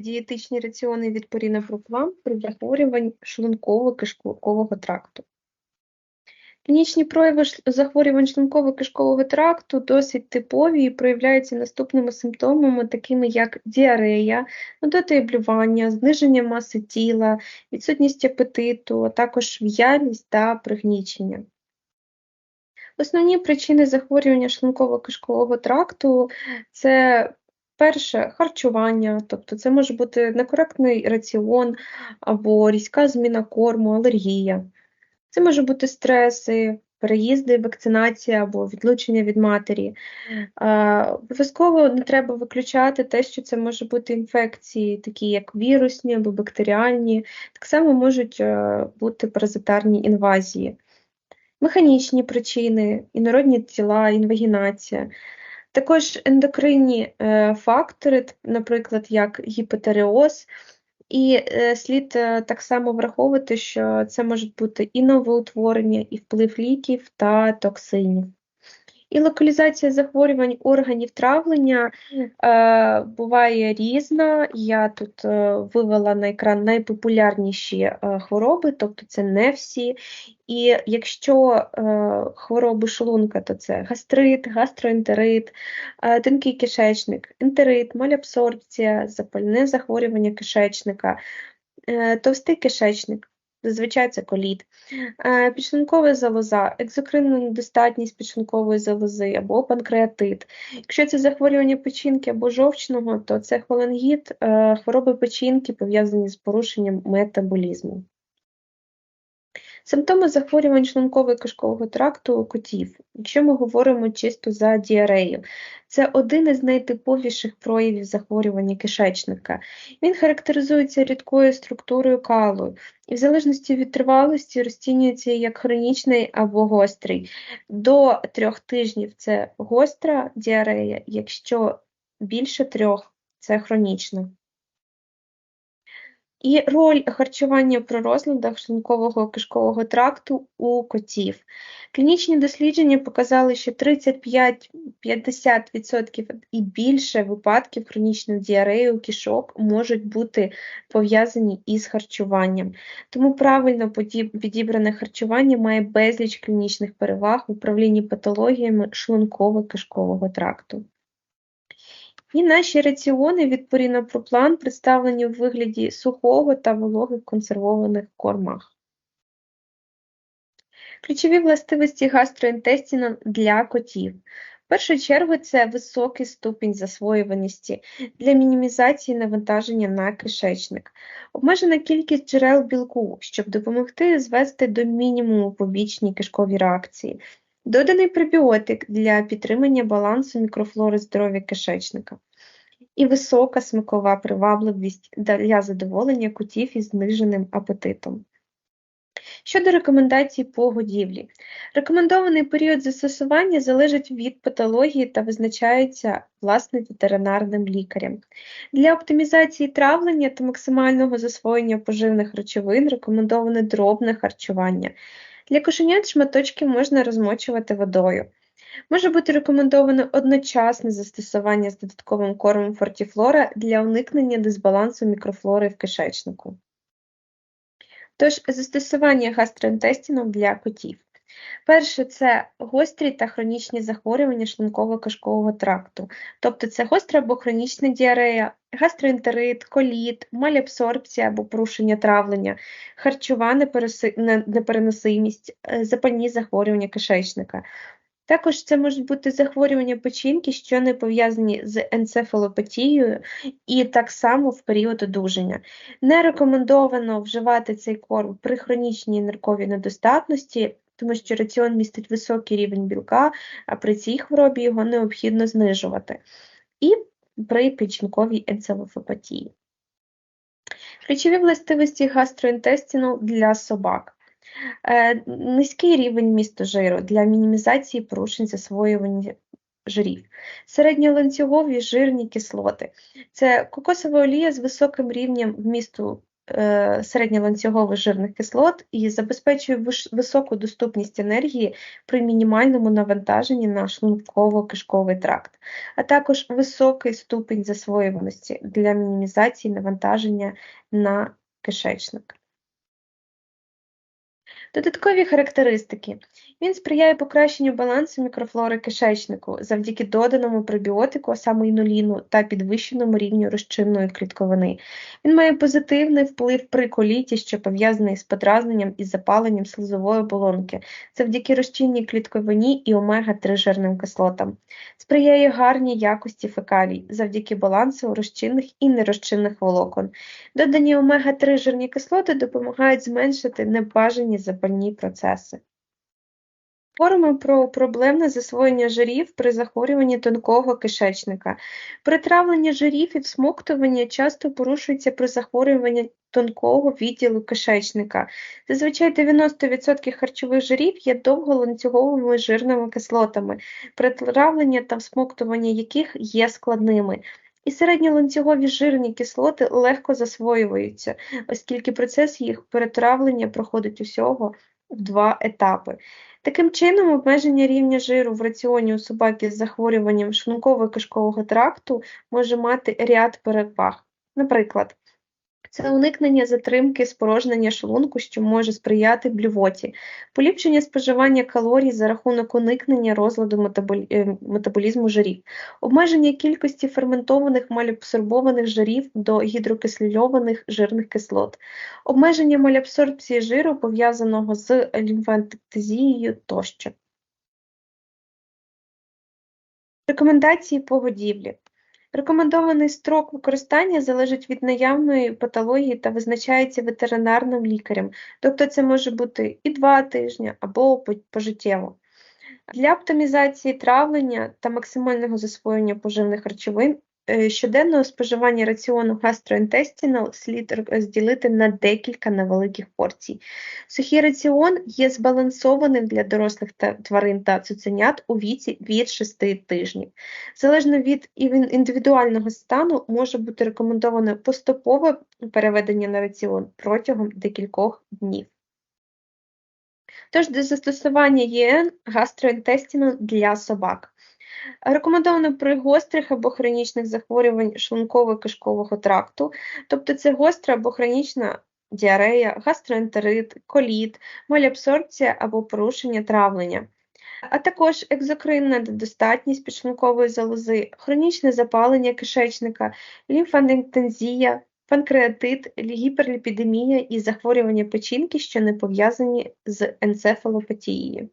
дієтичні раціони від порінопроплам при захворюванні шлунково-кишкового тракту. Клінічні прояви захворювань шлунково-кишкового тракту досить типові і проявляються наступними симптомами, такими як діарея, нудота блювання, зниження маси тіла, відсутність апетиту, а також в'ялість та пригнічення. Основні причини захворювання шлунково-кишкового тракту це перше харчування, тобто це може бути некоректний раціон або різка зміна корму, алергія. Це може бути стреси, переїзди, вакцинація або відлучення від матері. Обов'язково не треба виключати те, що це може бути інфекції, такі як вірусні або бактеріальні. Так само можуть е, бути паразитарні інвазії. Механічні причини, інородні тіла, інвагінація. Також ендокринні е, фактори, наприклад, як гіпотереоз, і е, слід е, так само враховувати, що це можуть бути і новоутворення, і вплив ліків та токсинів. І локалізація захворювань органів травлення е, буває різна. Я тут е, вивела на екран найпопулярніші е, хвороби, тобто це не всі. І якщо е, хвороби шлунка, то це гастрит, гастроентерит, е, тонкий кишечник, ентерит, малябсорбція, запальне захворювання кишечника, е, товстий кишечник, зазвичай це коліт, е, підшлункова залоза, екзокринна недостатність підшлункової залози або панкреатит. Якщо це захворювання печінки або жовчного, то це холангіт, е, хвороби печінки пов'язані з порушенням метаболізму. Симптоми захворювань шлунково-кишкового тракту у котів. Якщо ми говоримо чисто за діарею, це один із найтиповіших проявів захворювання кишечника. Він характеризується рідкою структурою калу і в залежності від тривалості розцінюється як хронічний або гострий. До трьох тижнів це гостра діарея, якщо більше трьох це хронічна. І роль харчування при розладах шлункового кишкового тракту у котів. Клінічні дослідження показали, що 35-50% і більше випадків хронічної діареї у кишок можуть бути пов'язані із харчуванням. Тому правильно підібране харчування має безліч клінічних переваг в управлінні патологіями шлунково-кишкового тракту. І наші раціони від порінопроплан представлені у вигляді сухого та вологих консервованих кормах. Ключові властивості гастроінтестіну для котів. В першу чергу це високий ступінь засвоюваності для мінімізації навантаження на кишечник, обмежена кількість джерел білку, щоб допомогти звести до мінімуму побічні кишкові реакції, доданий пребіотик для підтримання балансу мікрофлори здоров'я кишечника і висока смакова привабливість для задоволення котів із зниженим апетитом. Щодо рекомендацій по годівлі. Рекомендований період застосування залежить від патології та визначається власне ветеринарним лікарем. Для оптимізації травлення та максимального засвоєння поживних речовин рекомендоване дробне харчування. Для кошенят шматочки можна розмочувати водою. Може бути рекомендовано одночасне застосування з додатковим кормом фортіфлора для уникнення дисбалансу мікрофлори в кишечнику. Тож, застосування гастроінтестіну для котів. Перше це гострі та хронічні захворювання шлунково-кишкового тракту, тобто це гостра або хронічна діарея, гастроентерит, коліт, малябсорбція або порушення травлення, харчова непереносимість, е, запальні захворювання кишечника. Також це можуть бути захворювання печінки, що не пов'язані з енцефалопатією, і так само в період одужання. Не рекомендовано вживати цей корм при хронічній нирковій недостатності, тому що раціон містить високий рівень білка, а при цій хворобі його необхідно знижувати. І при печінковій енцефалопатії. Ключові властивості гастроінтестіну для собак. Е, Низький рівень місту жиру для мінімізації порушень засвоювання жирів. Середньоланцюгові жирні кислоти. Це кокосова олія з високим рівнем вмісту середньоланцюгових жирних кислот і забезпечує високу доступність енергії при мінімальному навантаженні на шлунково-кишковий тракт, а також високий ступінь засвоюваності для мінімізації навантаження на кишечник. Додаткові характеристики. Він сприяє покращенню балансу мікрофлори кишечнику завдяки доданому пробіотику, а саме інуліну, та підвищеному рівню розчинної клітковини. Він має позитивний вплив при коліті, що пов'язаний з подразненням і запаленням слизової оболонки, завдяки розчинній клітковині і омега-3 жирним кислотам. Сприяє гарній якості фекалій завдяки балансу розчинних і нерозчинних волокон. Додані омега-3 жирні кислоти допомагають зменшити небажані запальні процеси. Говоримо про проблемне засвоєння жирів при захворюванні тонкого кишечника. Перетравлення жирів і всмоктування часто порушується при захворюванні тонкого відділу кишечника. Зазвичай 90% харчових жирів є довголанцюговими жирними кислотами, перетравлення та всмоктування яких є складними. І середньоланцюгові жирні кислоти легко засвоюються, оскільки процес їх перетравлення проходить усього в два етапи. Таким чином, обмеження рівня жиру в раціоні у собаки з захворюванням шлунково-кишкового тракту може мати ряд переваг. Наприклад, це уникнення затримки спорожнення шлунку, що може сприяти блювоті, поліпшення споживання калорій за рахунок уникнення розладу е, метаболізму жирів, обмеження кількості ферментованих малябсорбованих жирів до гідрокисльованих жирних кислот, обмеження малябсорбції жиру, пов'язаного з лімфантезією тощо. Рекомендації по годівлі. Рекомендований строк використання залежить від наявної патології та визначається ветеринарним лікарем, тобто це може бути і 2 тижні або пожиттєво. Для оптимізації травлення та максимального засвоєння поживних речовин щоденного споживання раціону gastrointestinal слід розділити на декілька невеликих порцій. Сухий раціон є збалансованим для дорослих тварин та цуценят у віці від 6 тижнів. Залежно від індивідуального стану може бути рекомендовано поступове переведення на раціон протягом декількох днів. Тож до застосування ЄН гастроінтестіну для собак. Рекомендовано при гострих або хронічних захворювань шлунково-кишкового тракту, тобто це гостра або хронічна діарея, гастроентерит, коліт, малябсорбція або порушення травлення, а також екзокринна недостатність підшлункової залози, хронічне запалення кишечника, лімфадензія, панкреатит, гіперліпідемія і захворювання печінки, що не пов'язані з енцефалопатією.